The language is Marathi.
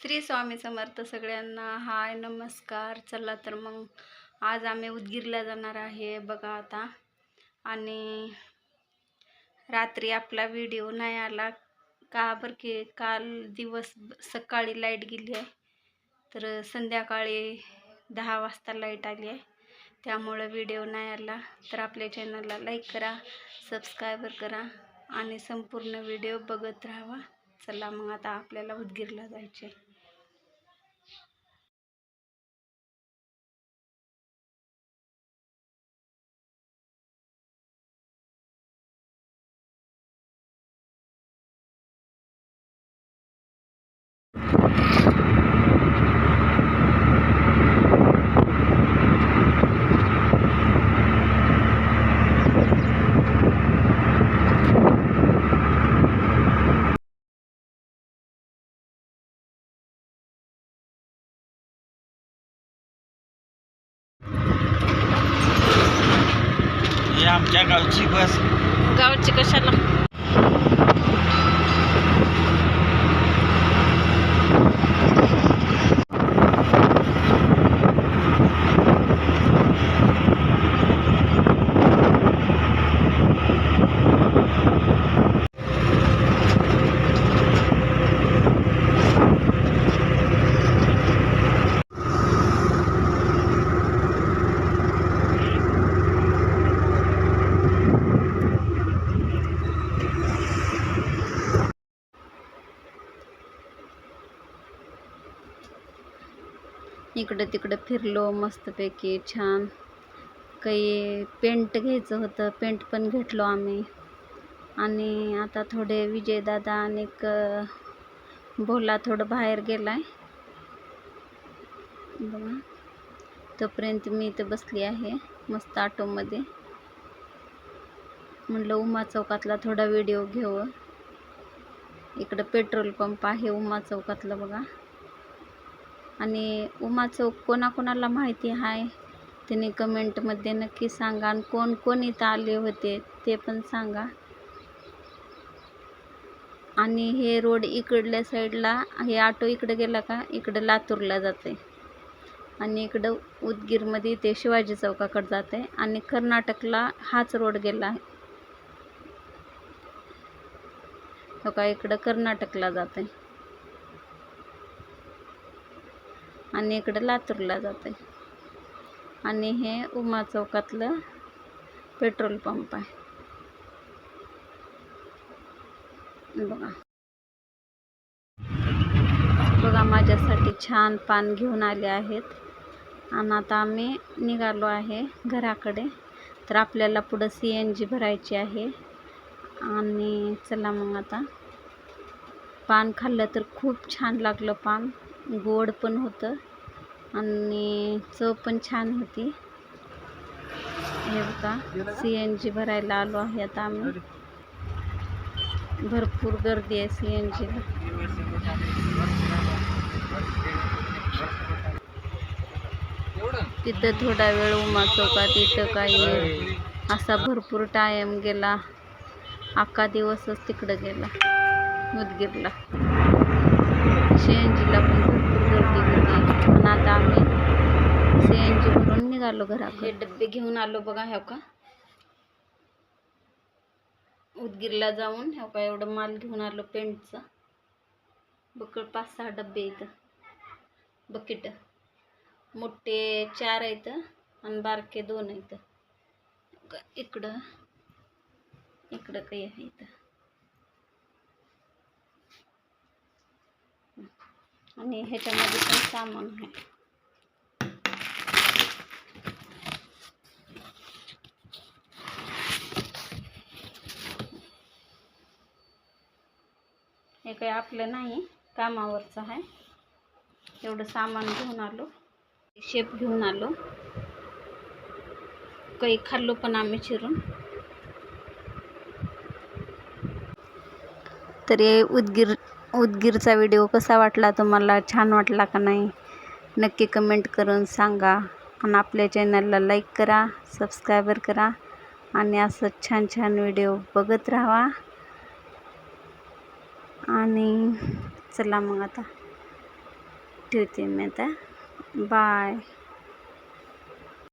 श्री स्वामी समर्थ सगळ्यांना हाय नमस्कार. चला तर मग आज आम्ही उदगीरला जाणार आहे बघा आता. आणि रात्री आपला व्हिडिओ नाही आला. का बरं की काल दिवस सकाळी लाइट गेली आहे. तर संध्याकाळी दहा वाजता लाइट आली आहे. त्यामुळं व्हिडिओ नाही आला तर आपल्या चॅनलला लाईक करा सबस्क्रायबर करा आणि संपूर्ण व्हिडिओ बघत राहावा. चला मग आता आपल्याला उदगीरला जायचे आमच्या गावची बस. गावची कशाला? इकडं तिकडं फिरलो मस्तपैकी छान. काही पेंट घ्यायचं होतं पेंट पण घेतलो आम्ही. आणि आता थोडे विजयदादा आणि क भोला थोडं बाहेर गेलाय. बघा. तोपर्यंत मी इथं बसली आहे मस्त ऑटोमध्ये. म्हणलं उमा चौकातला थोडा व्हिडिओ घेऊ. इकडं पेट्रोल पंप आहे उमा चौकातला बघा. आणि उमा चौक कोणाकोणाला माहिती आहे त्यांनी कमेंटमध्ये नक्की सांगा. आणि कोण कोण इथं आले होते ते पण सांगा. आणि हे रोड इकडल्या साईडला हे ऑटो इकडं गेला का? इकडं लातूरला जाते. आणि इकडं उदगीरमध्ये ते शिवाजी चौकाकडे जाते. आणि कर्नाटकला हाच रोड गेला. आहे हो का? इकडं कर्नाटकला जाते. आणि इकडं लातूरला जाते. आणि हे उमा चौकातलं पेट्रोल पंप आहे. बघा. बघा माझ्यासाठी छान पान घेऊन आले आहेत. आणि आता आम्ही निघालो आहे घराकडे. तर आपल्याला पुढं सी एन जी भरायची आहे. आणि चला मग आता. पान खाल्लं तर खूप छान लागलं पान. गोड पण होतं. आणि चव पण छान होती. हे बघा सी एन जी भरायला आलो आहे आता आम्ही. भरपूर गर्दी आहे सी एन जीला तिथं थोडा वेळ उमा चौकात तिथं काही असा भरपूर टाईम गेला. अख्खा दिवसच तिकडं गेला उदगीरला सी एन जीला पण भरपूर गर्दी होती पण आता आम्ही सी एन जी भरून निघालो घराकडे हे डब्बे घेऊन आलो बघा ह्या का? उदगीरला जाऊन ह्या का एवढं माल घेऊन आलो पेंटचा. बकळ पाच सहा डब्बे इथं. बकेट. मोठे चार आहेत आणि बारके दोन आहेत. इकडं. इकडं काही आहे इथं. आणि ह्याच्यामध्ये पण सामान आहे. हे काही आपलं नाही कामावरचं आहे. एवढं सामान घेऊन आलो शेप घेऊन आलो. काही खाल्लो पण आम्ही चिरून. तरी उदगीर उदगीरचा व्हिडिओ कसा वाटला तुम्हाला छान वाटला का नाही? नक्की कमेंट करून सांगा. आणि आपल्या चॅनलला लाईक करा सबस्क्रायबर करा. आणि असं छान छान व्हिडिओ बघत राहा. आणि चला मग आता ठेवते मी आता. बाय